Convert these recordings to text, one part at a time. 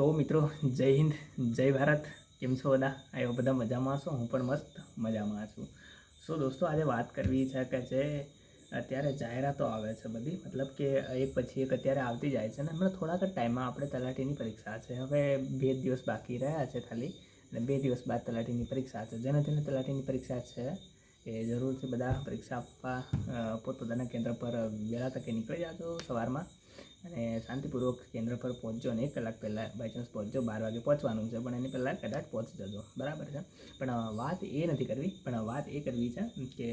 સો મિત્રો, જય હિન્દ, જય ભારત. કેમ છો બધા? આવ્યો બધા મજામાં છો હું પણ મસ્ત મજામાં છું. સો દોસ્તો, આજે વાત કરવી છે કે જે અત્યારે જાહેરાતો આવે છે બધી. મતલબ કે એક પછી એક અત્યારે આવતી જાય છે ને. હમણાં થોડાક જ ટાઈમમાં આપણે તલાટીની પરીક્ષા છે. હવે બે દિવસ બાકી રહ્યા છે ખાલી. અને બે દિવસ બાદ તલાટીની પરીક્ષા છે. જેને તેને તલાટીની પરીક્ષા છે એ જરૂરથી બધા પરીક્ષા આપવા. પોતપોતાના કેન્દ્ર પર વહેલા તકે નીકળી જાજો સવારમાં. અને શાંતિપૂર્વક કેન્દ્ર પર પહોંચજો ને એક કલાક પહેલાં બાય ચાન્સ પહોંચજો, બાર વાગે પહોંચવાનું છે, પણ એની પહેલાં કદાચ પહોંચી જજો. બરાબર છે? પણ વાત એ નથી કરવી, પણ વાત એ કરવી છે કે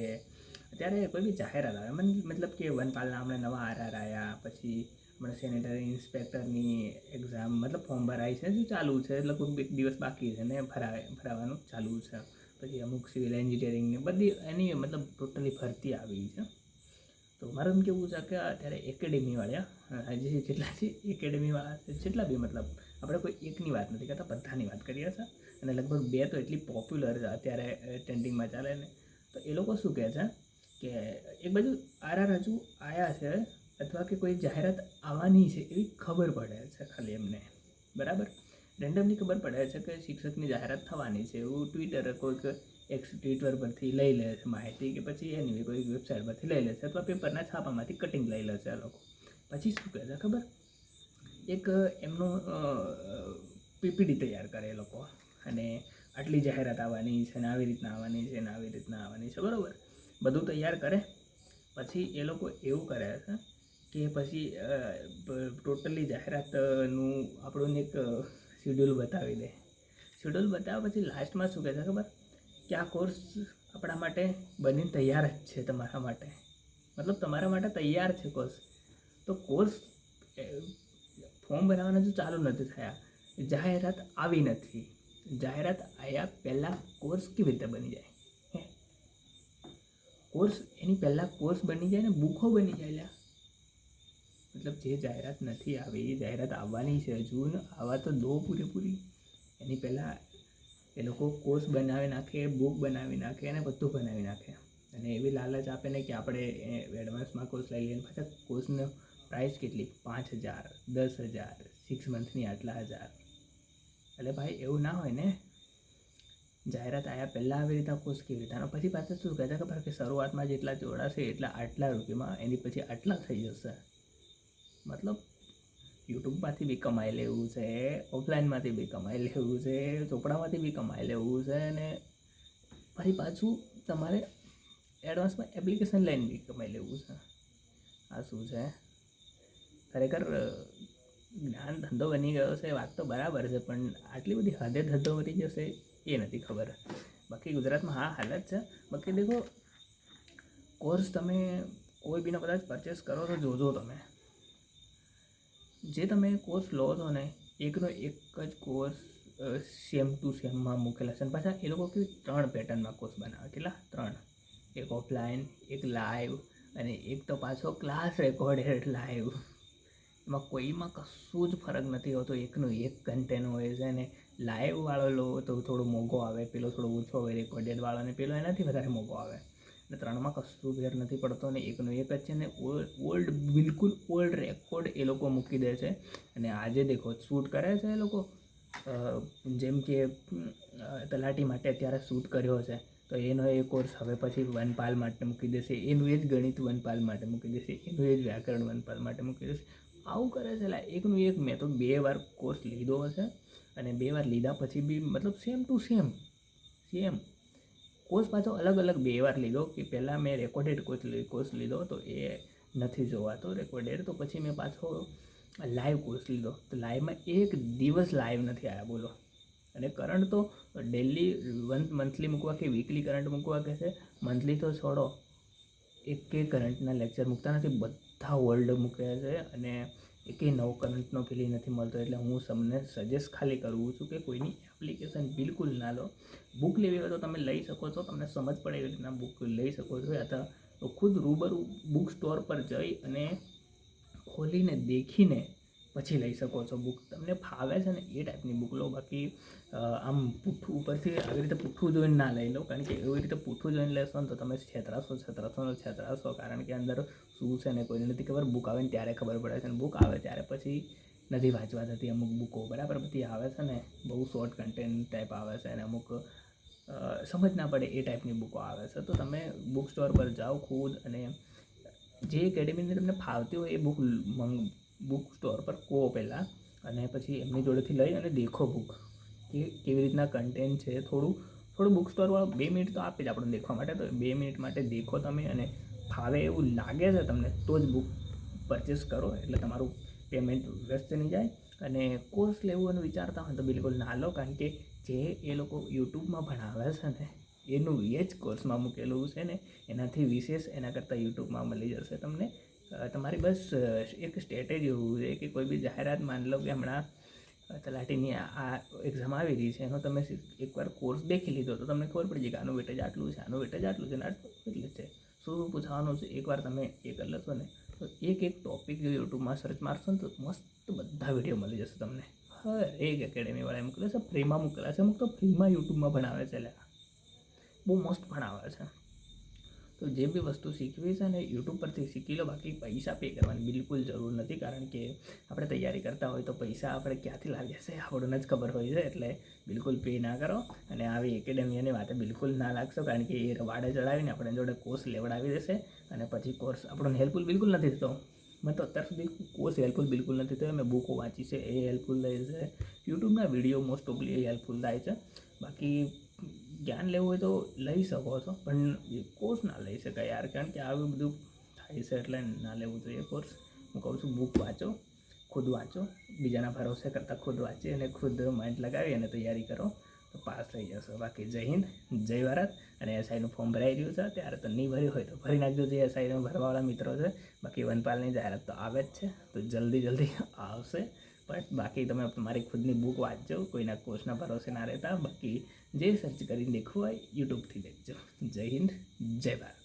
અત્યારે કોઈ બી જાહેરાત આવે મતલબ કે વનપાલના હમણાં નવા આરઆર આવ્યા પછી હમણાં સેનેટરી ઇન્સ્પેક્ટરની એક્ઝામ મતલબ ફોર્મ ભરાય છે, હજુ ચાલુ છે લગભગ એક દિવસ બાકી છે ને ભરાવે, ભરાવાનું ચાલુ છે. પછી અમુક સિવિલ એન્જિનિયરિંગની બધી એની મતલબ ટોટલી ભરતી આવી છે. તો મારું એમ કેવું છે કે અત્યારે એકેડેમીવાળા જે જેટલા છે એકેડેમીવાળા જેટલા બી મતલબ આપણે કોઈ એકની વાત નથી કરતા, બધાની વાત કરીએ છીએ. અને લગભગ બે તો એટલી પોપ્યુલર છે અત્યારે ટ્રેન્ડિંગમાં ચાલે ને. તો એ લોકો શું કહે છે કે એક બાજુ આરઆર હજુ આવ્યા છે અથવા કે કોઈ જાહેરાત આવવાની છે એવી ખબર પડે છે ખાલી એમને. બરાબર? રેન્ડમલી ખબર પડે છે કે શિક્ષકની જાહેરાત થવાની છે. એવું ટ્વિટર કોઈક એક્સ ટ્વિટર પરથી લઈ લે છે માહિતી કે પછી એની કોઈ વેબસાઇટ પરથી લઈ લે છે અથવા પેપરના છાપામાંથી કટિંગ લઈ લે છે આ લોકો. પછી શું કહે છે ખબર? એક એમનો પીપીડી તૈયાર કરે એ લોકો. અને આટલી જાહેરાત આવવાની છે ને આવી રીતના આવવાની છે ને આવી રીતના આવવાની છે, બરાબર? બધું તૈયાર કરે. પછી એ લોકો એવું કરે છે કે પછી ટોટલી જાહેરાતનું આપણું એક શિડ્યુલ બતાવી દે. શિડ્યુલ બતાવ્યા પછી લાસ્ટમાં શું કહે છે ખબર? કે આ કોર્સ આપણા માટે બનીને તૈયાર જ છે તમારા માટે. મતલબ તમારા માટે તૈયાર છે કોર્સ. તો કોર્સ ફોર્મ ભરાવાના જો ચાલુ નથી થયા, જાહેરાત આવી નથી. જાહેરાત આવ્યા પહેલાં કોર્સ કેવી રીતે બની જાય? કોર્સ, એની પહેલાં કોર્સ બની જાય ને બુકો બની જાય લ્યા. મતલબ જે જાહેરાત નથી આવી, એ જાહેરાત આવવાની છે હજુ આવવા આવા તો દો પૂરેપૂરી. એની પહેલાં એ લોકો કોર્સ બનાવી નાખે બુક બનાવી નાખે અને બધું બનાવી નાખે. અને એવી લાલચ આપે ને કે આપણે એડવાન્સમાં કોર્સ લઈ લઈએ પાછા કોર્સનો પ્રાઇસ કેટલી? પાંચ હજાર, દસ હજાર સિક્સ મંથની આટલા હજાર. એટલે ભાઈ એવું ના હોય ને. જાહેરાત આવ્યા પહેલાં આવી રીતના કોર્સ કેવી રીતે? પછી પાછા શું કહેતા ખબર કે શરૂઆતમાં જેટલા જોડાશે એટલા આટલા રૂપિયામાં, એની પછી આટલા થઈ જશે. મતલબ યુટ્યુબમાંથી બી કમાઈ લેવું છે ઓફલાઈનમાંથી બી કમાઈ લેવું છે, ચોપડામાંથી બી કમાઈ લેવું છે અને ફરી પાછું તમારે એડવાન્સમાં એપ્લિકેશન લઈને બી કમાઈ લેવું છે. આ શું છે? ખરેખર જ્ઞાન ધંધો બની ગયો છે, વાત તો બરાબર છે, પણ આટલી બધી હદે ધંધો બની જશે એ નથી ખબર. બાકી ગુજરાતમાં હા, હાલત છે. બાકી દેખો, કોર્સ તમે કોઈ બીનો કદાચ પરચેસ કરો તો જોજો તમે. જે તમે કોર્સ લો છો ને, એકનો એક જ કોર્સ સેમ ટુ સેમમાં મૂકેલા છે. અને પાછા એ લોકો કેવી ત્રણ પેટર્નમાં કોર્સ બનાવે? કેટલા? ત્રણ. એક ઓફલાઈન એક લાઈવ અને એક તો પાછો ક્લાસ રેકોર્ડેડ લાઈવ એમાં કોઈમાં કશું જ ફરક નથી હોતો. એકનું એક કન્ટેન્ટ હોય છે અને લાઈવવાળો લો તો થોડો મોંઘો આવે, પેલો થોડો ઓછો આવે રેકોર્ડેડવાળો અને પેલો એનાથી વધારે મોંઘો આવે. અને ત્રણમાં કશું ફેર નથી પડતો ને એકનું એક જ છે ને ઓલ્ડ બિલકુલ ઓલ્ડ રેકોર્ડ એ લોકો મૂકી દે છે. અને આજે દેખો શૂટ કરે છે એ લોકો જેમ કે તલાટી માટે અત્યારે શૂટ કર્યો છે. તો એનો એ કોર્સ હવે પછી વનપાલ માટે મૂકી દેશે. એનું એ જ ગણિત વનપાલ માટે મૂકી દેશે. એનું એ જ વ્યાકરણ વનપાલ માટે મૂકી દેશે. આવું કરે છે. એટલે એકનું એક મેં તો બે વાર કોર્સ લીધો હશે. અને બે વાર લીધા પછી બી મતલબ sem to sem sem course પાછો અલગ અલગ બે વાર લીધો કે પહેલાં મેં રેકોર્ડેડ કોર્સ કોર્સ લીધો તો એ નથી જોવાતો રેકોર્ડેડ તો પછી મેં પાછો લાઈવ કોર્સ લીધો. તો લાઈવમાં એક દિવસ લાઈવ નથી આવ્યા, બોલો. અને કરંટ તો ડેલી વન મંથલી મૂકવા કે વીકલી કરંટ મૂકવા કે છે? મંથલી તો છોડો. એક કરંટના લેક્ચર મૂકતા નથી. બધા વર્લ્ડ મૂકે છે અને એકેય નવો કરંટનો ફીલી નથી મળતો એટલે હું તમને સજેસ્ટ ખાલી કરું છું કે કોઈની એપ્લિકેશન બિલકુલ ના લો. બુક લેવી હોય તો તમે લઈ શકો છો. તમને સમજ પડે એવી રીતના બુક લઈ શકો છો અથવા ખુદ રૂબરૂ બુક સ્ટોર પર જઈ અને ખોલીને દેખીને પછી લઈ શકો છો. બુક તમને ફાવે છે ને એ ટાઈપની બુક લો. બાકી આમ પૂઠું ઉપરથી આવી રીતે પૂઠું જોઈને ના લઈ લો. કારણ કે એવી રીતે પૂઠું જોઈને લેશો ને તો તમે છેતરાશો છેતરાશો ને છેતરાશો. કારણ કે અંદર શું છે ને કોઈને નથી ખબર. બુક આવે ને ત્યારે ખબર પડે છે ને બુક આવે ત્યારે પછી નથી વાંચવા થતી અમુક બુકો બરાબર? બધી આવે છે ને. બહુ શોર્ટ કન્ટેન્ટ ટાઈપ આવે છે અને અમુક સમજ ના પડે એ ટાઈપની બુકો આવે છે. તો તમે બુક સ્ટોર પર જાઓ ખુદ અને જે એકેડેમીની તમને ફાવતી હોય એ બુક મંગ બુક સ્ટોર પર કહો પહેલાં અને પછી એમની જોડેથી લઈ અને દેખો બુક કે કેવી રીતના કન્ટેન્ટ છે થોડું થોડું બુક સ્ટોરવાળું બે મિનિટ તો આપે જ આપણને દેખવા માટે. તો બે મિનિટ માટે દેખો તમે અને ફાવે એવું લાગે છે તમને તો જ બુક પરચેસ કરો. એટલે તમારું પેમેન્ટ વ્યસ્ત નહીં જાય અને કોર્સ લેવું અને વિચારતા હોય તો બિલકુલ ના લો. કારણ કે જે એ લોકો યુટ્યુબમાં ભણાવે છે ને, એનું એ જ કોર્સમાં મૂકેલું છે ને. એનાથી વિશેષ એના કરતાં યુટ્યુબમાં મળી જશે તમને. તમારી બસ એક સ્ટ્રેટેજી હોવું જોઈએ કે કોઈ બી જાહેરાત માન લો કે હમણાં તલાટીની આ એક્ઝામ આવી રહી છે, એનો તમે એકવાર કોર્સ દેખી લીધો તો તમને ખબર પડી જાય કે આનું વેટેજ આટલું છે, આનું વેટેજ આટલું છે ને આટલું એટલે છે. શું શું પૂછવાનું છે? એકવાર તમે એ કરી લેશો ને, તો એક એક ટોપિક જો યુટ્યુબમાં સર્ચ મારશો ને તો મસ્ત બધા વીડિયો મળી જશે તમને. હર એક એકેડેમીવાળાએ મોકલે છે ફ્રીમાં મોકલ્યા છે, અમુક તો ફ્રીમાં યુટ્યુબમાં ભણાવે છે એટલે બહુ મસ્ત ભણાવે છે. તો જે બી વસ્તુ શીખવી છે ને યુટ્યુબ પરથી શીખી લો, બાકી પૈસા પે કરવાની બિલકુલ જરૂર નથી, કારણ કે આપણે તૈયારી કરતા હોય તો પૈસા આપણે ક્યાંથી લાવીએ છે આપણને જ ખબર હોય છે, એટલે બિલકુલ પે ના કરો અને આવી એકેડેમીની વાતે બિલકુલ ના લાગશો, કારણ કે એ વાડે ચડાવીને આપણે જોડે કોર્સ લેવડાવી દેશે અને પછી કોર્સ આપણને હેલ્પફુલ બિલકુલ નથી થતો. મને તો અત્યાર સુધી કોર્સ હેલ્પફુલ બિલકુલ નથી થયો, મેં બુકો વાંચી છે, એ હેલ્પફુલ થાય છે. યુટ્યુબના વીડિયો મોસ્ટ ઓફલી હેલ્પફુલ થાય છે. બાકી જ્ઞાન લેવું હોય તો લઈ શકો છો, પણ એ કોર્સ ના લઈ શકાય યાર. કારણ કે આવું બધું થાય છે એટલે ના લેવું જોઈએ કોર્સ હું કહું છું બુક વાંચો, ખુદ વાંચો. બીજાના ભરોસે કરતાં ખુદ વાંચી અને ખુદ માઇન્ડ લગાવી અને તૈયારી કરો. તો પાસ થઈ જશો. બાકી જય હિન્દ, જય ભારત. અને એસઆઈનું ફોર્મ ભરાઈ રહ્યું છે. ત્યારે તો નહીં ભર્યું હોય તો ભરી નાખજો જે એસઆઈનું ભરવાવાળા મિત્રો છે. બાકી વનપાલની જાહેરાત તો આવે જ છે. તો જલ્દી જલ્દી આવશે. પણ બાકી તમે તમારી ખુદની બુક વાંચજો. કોઈના કોર્સના ભરોસે ના રહેતા. બાકી જે સર્ચ કરીને દેખવું હોય યુટ્યુબથી દેખજો જય હિન્દ જય ભારત.